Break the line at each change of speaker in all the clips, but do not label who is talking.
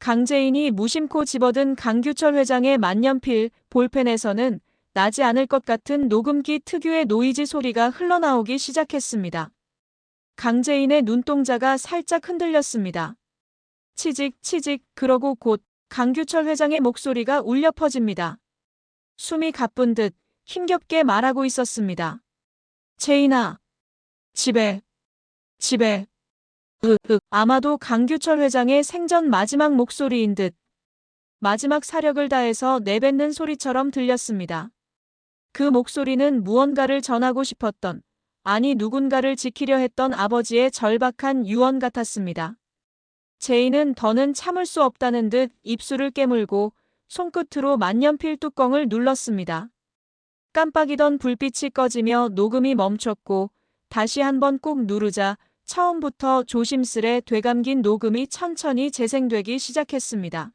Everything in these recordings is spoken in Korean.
강재인이 무심코 집어든 강규철 회장의 만년필 볼펜에서는 나지 않을 것 같은 녹음기 특유의 노이즈 소리가 흘러나오기 시작했습니다. 강재인의 눈동자가 살짝 흔들렸습니다. 치직 치직 그러고 곧 강규철 회장의 목소리가 울려 퍼집니다. 숨이 가쁜 듯 힘겹게 말하고 있었습니다. 제인아, 집에, 집에, 으, 으, 아마도 강규철 회장의 생전 마지막 목소리인 듯 마지막 사력을 다해서 내뱉는 소리처럼 들렸습니다. 그 목소리는 무언가를 전하고 싶었던, 아니 누군가를 지키려 했던 아버지의 절박한 유언 같았습니다. 제인은 더는 참을 수 없다는 듯 입술을 깨물고 손끝으로 만년필 뚜껑을 눌렀습니다. 깜빡이던 불빛이 꺼지며 녹음이 멈췄고 다시 한번 꾹 누르자 처음부터 조심스레 되감긴 녹음이 천천히 재생되기 시작했습니다.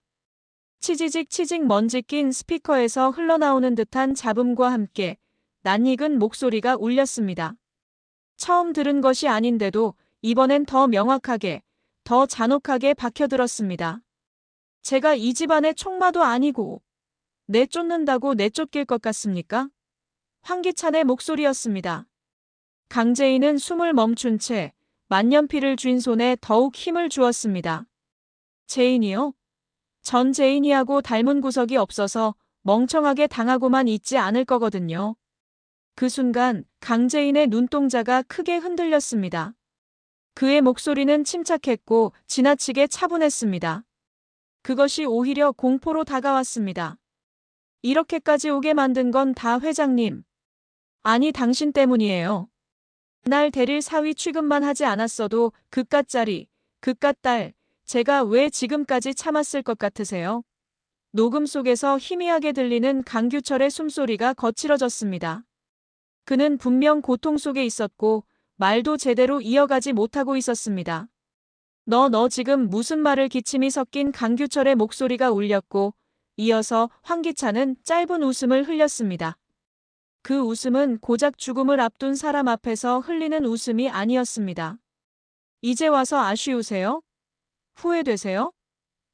치지직 치직 먼지 낀 스피커에서 흘러나오는 듯한 잡음과 함께 낯익은 목소리가 울렸습니다. 처음 들은 것이 아닌데도 이번엔 더 명확하게, 더 잔혹하게 박혀들었습니다. 제가 이 집안의 총마도 아니고 내쫓는다고 내쫓길 것 같습니까? 황기찬의 목소리였습니다. 강재인은 숨을 멈춘 채 만년필을 쥔 손에 더욱 힘을 주었습니다. 제인이요? 전 제인이하고 닮은 구석이 없어서 멍청하게 당하고만 있지 않을 거거든요. 그 순간 강재인의 눈동자가 크게 흔들렸습니다. 그의 목소리는 침착했고 지나치게 차분했습니다. 그것이 오히려 공포로 다가왔습니다. 이렇게까지 오게 만든 건 다 회장님. 아니 당신 때문이에요. 날 데릴 사위 취급만 하지 않았어도 그깟 자리, 그깟 딸, 제가 왜 지금까지 참았을 것 같으세요? 녹음 속에서 희미하게 들리는 강규철의 숨소리가 거칠어졌습니다. 그는 분명 고통 속에 있었고 말도 제대로 이어가지 못하고 있었습니다. 너, 너 지금 무슨 말을 기침이 섞인 강규철의 목소리가 울렸고 이어서 황기찬은 짧은 웃음을 흘렸습니다. 그 웃음은 고작 죽음을 앞둔 사람 앞에서 흘리는 웃음이 아니었습니다. 이제 와서 아쉬우세요? 후회되세요?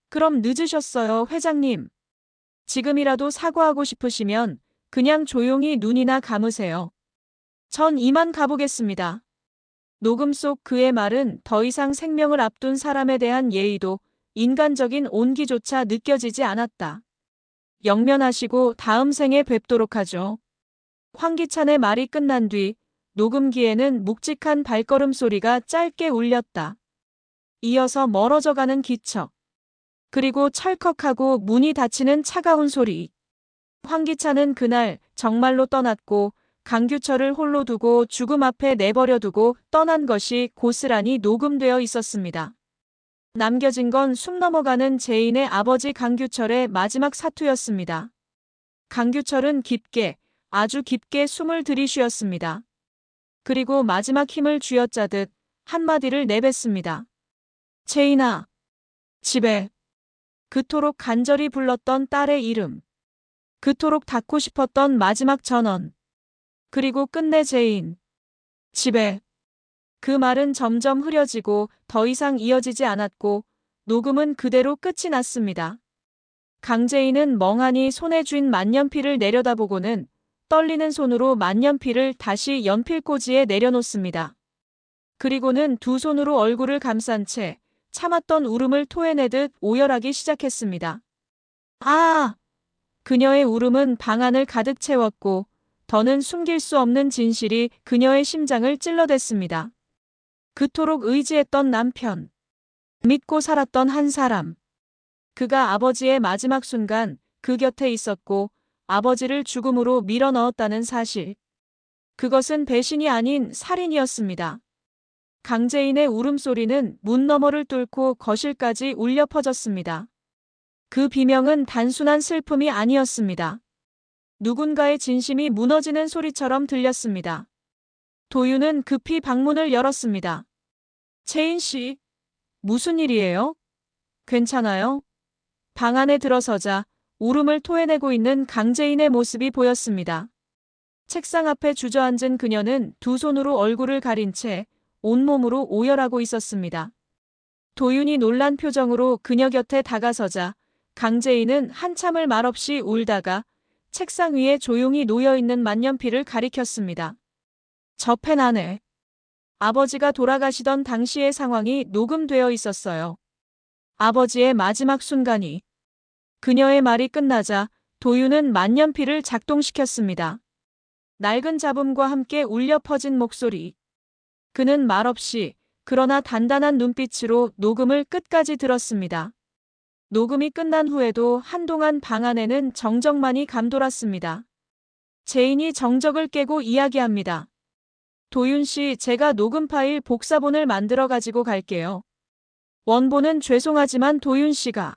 그럼 늦으셨어요, 회장님. 지금이라도 사과하고 싶으시면 그냥 조용히 눈이나 감으세요. 전 이만 가보겠습니다. 녹음 속 그의 말은 더 이상 생명을 앞둔 사람에 대한 예의도 인간적인 온기조차 느껴지지 않았다. 영면하시고 다음 생에 뵙도록 하죠. 황기찬의 말이 끝난 뒤 녹음기에는 묵직한 발걸음 소리가 짧게 울렸다. 이어서 멀어져가는 기척. 그리고 철컥하고 문이 닫히는 차가운 소리. 황기찬은 그날 정말로 떠났고 강규철을 홀로 두고 죽음 앞에 내버려 두고 떠난 것이 고스란히 녹음되어 있었습니다. 남겨진 건 숨 넘어가는 제인의 아버지 강규철의 마지막 사투였습니다. 강규철은 깊게, 아주 깊게 숨을 들이쉬었습니다. 그리고 마지막 힘을 쥐어짜듯 한마디를 내뱉습니다. 제인아, 집에. 그토록 간절히 불렀던 딸의 이름. 그토록 닿고 싶었던 마지막 전원. 그리고 끝내 제인. 집에. 그 말은 점점 흐려지고 더 이상 이어지지 않았고 녹음은 그대로 끝이 났습니다. 강재인은 멍하니 손에 쥔 만년필을 내려다보고는 떨리는 손으로 만년필을 다시 연필꽂이에 내려놓습니다. 그리고는 두 손으로 얼굴을 감싼 채 참았던 울음을 토해내듯 오열하기 시작했습니다. 아! 그녀의 울음은 방안을 가득 채웠고 더는 숨길 수 없는 진실이 그녀의 심장을 찔러댔습니다. 그토록 의지했던 남편. 믿고 살았던 한 사람. 그가 아버지의 마지막 순간 그 곁에 있었고 아버지를 죽음으로 밀어 넣었다는 사실. 그것은 배신이 아닌 살인이었습니다. 강재인의 울음소리는 문 너머를 뚫고 거실까지 울려 퍼졌습니다. 그 비명은 단순한 슬픔이 아니었습니다. 누군가의 진심이 무너지는 소리처럼 들렸습니다. 도유는 급히 방문을 열었습니다. 채인 씨, 무슨 일이에요? 괜찮아요? 방 안에 들어서자 울음을 토해내고 있는 강재인의 모습이 보였습니다. 책상 앞에 주저앉은 그녀는 두 손으로 얼굴을 가린 채 온몸으로 오열하고 있었습니다. 도윤이 놀란 표정으로 그녀 곁에 다가서자 강재인은 한참을 말없이 울다가 책상 위에 조용히 놓여있는 만년필을 가리켰습니다. 저 펜 안에 아버지가 돌아가시던 당시의 상황이 녹음되어 있었어요. 아버지의 마지막 순간이 그녀의 말이 끝나자 도윤은 만년필을 작동시켰습니다. 낡은 잡음과 함께 울려 퍼진 목소리. 그는 말없이 그러나 단단한 눈빛으로 녹음을 끝까지 들었습니다. 녹음이 끝난 후에도 한동안 방 안에는 정적만이 감돌았습니다. 제인이 정적을 깨고 이야기합니다. 도윤 씨, 제가 녹음 파일 복사본을 만들어 가지고 갈게요. 원본은 죄송하지만 도윤 씨가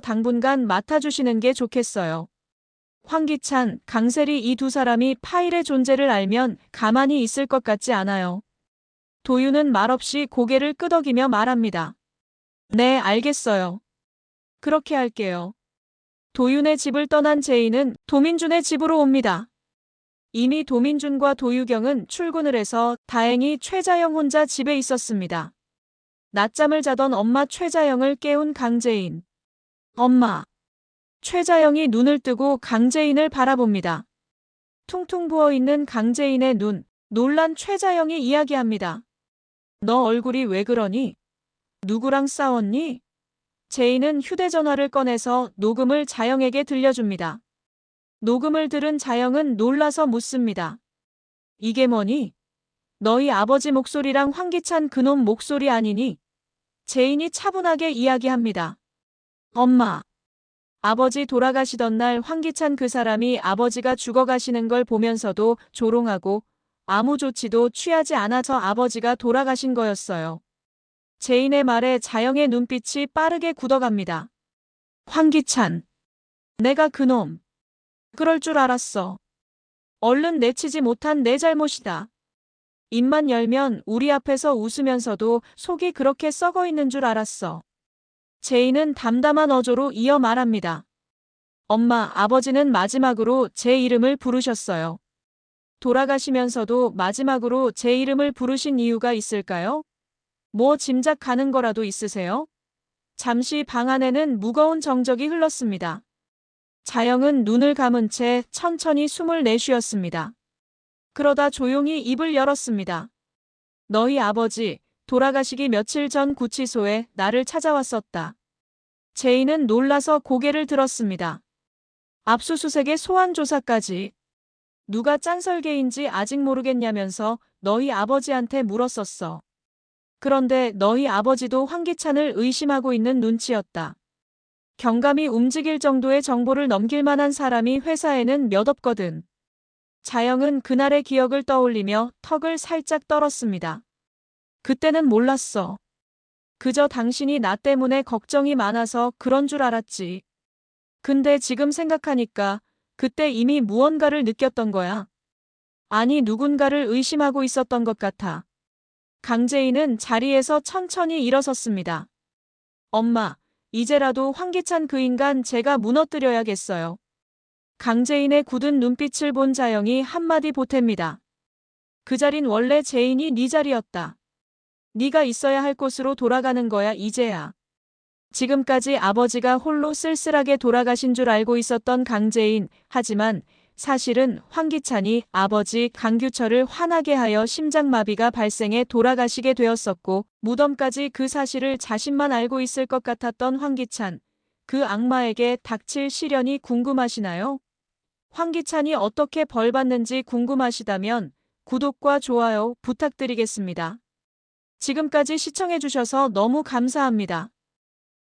당분간 맡아주시는 게 좋겠어요. 황기찬, 강세리 이 두 사람이 파일의 존재를 알면 가만히 있을 것 같지 않아요. 도윤은 말없이 고개를 끄덕이며 말합니다. 네, 알겠어요. 그렇게 할게요. 도윤의 집을 떠난 제이는 도민준의 집으로 옵니다. 이미 도민준과 도유경은 출근을 해서 다행히 최자영 혼자 집에 있었습니다. 낮잠을 자던 엄마 최자영을 깨운 강재인. 엄마. 최자영이 눈을 뜨고 강재인을 바라봅니다. 퉁퉁 부어있는 강재인의 눈, 놀란 최자영이 이야기합니다. 너 얼굴이 왜 그러니? 누구랑 싸웠니? 제인은 휴대전화를 꺼내서 녹음을 자영에게 들려줍니다. 녹음을 들은 자영은 놀라서 묻습니다. 이게 뭐니? 너희 아버지 목소리랑 황기찬 그놈 목소리 아니니? 제인이 차분하게 이야기합니다. 엄마. 아버지 돌아가시던 날 황기찬 그 사람이 아버지가 죽어가시는 걸 보면서도 조롱하고 아무 조치도 취하지 않아서 아버지가 돌아가신 거였어요. 제인의 말에 자영의 눈빛이 빠르게 굳어갑니다. 황기찬. 내가 그놈. 그럴 줄 알았어. 얼른 내치지 못한 내 잘못이다. 입만 열면 우리 앞에서 웃으면서도 속이 그렇게 썩어 있는 줄 알았어. 제인은 담담한 어조로 이어 말합니다. 엄마, 아버지는 마지막으로 제 이름을 부르셨어요. 돌아가시면서도 마지막으로 제 이름을 부르신 이유가 있을까요? 뭐 짐작 가는 거라도 있으세요? 잠시 방 안에는 무거운 정적이 흘렀습니다. 자영은 눈을 감은 채 천천히 숨을 내쉬었습니다. 그러다 조용히 입을 열었습니다. 너희 아버지, 돌아가시기 며칠 전 구치소에 나를 찾아왔었다. 제인은 놀라서 고개를 들었습니다. 압수수색의 소환 조사까지. 누가 짠설계인지 아직 모르겠냐면서 너희 아버지한테 물었었어. 그런데 너희 아버지도 황기찬을 의심하고 있는 눈치였다. 경감이 움직일 정도의 정보를 넘길 만한 사람이 회사에는 몇 없거든. 자영은 그날의 기억을 떠올리며 턱을 살짝 떨었습니다. 그때는 몰랐어. 그저 당신이 나 때문에 걱정이 많아서 그런 줄 알았지. 근데 지금 생각하니까 그때 이미 무언가를 느꼈던 거야. 아니 누군가를 의심하고 있었던 것 같아. 강재인은 자리에서 천천히 일어섰습니다. 엄마, 이제라도 황기찬 그 인간 제가 무너뜨려야겠어요. 강재인의 굳은 눈빛을 본 자영이 한마디 보탭니다. 그 자린 원래 재인이 네 자리였다. 네가 있어야 할 곳으로 돌아가는 거야 이제야. 지금까지 아버지가 홀로 쓸쓸하게 돌아가신 줄 알고 있었던 강재인 하지만 사실은 황기찬이 아버지 강규철을 화나게 하여 심장마비가 발생해 돌아가시게 되었었고 무덤까지 그 사실을 자신만 알고 있을 것 같았던 황기찬. 그 악마에게 닥칠 시련이 궁금하시나요? 황기찬이 어떻게 벌 받는지 궁금하시다면 구독과 좋아요 부탁드리겠습니다. 지금까지 시청해주셔서 너무 감사합니다.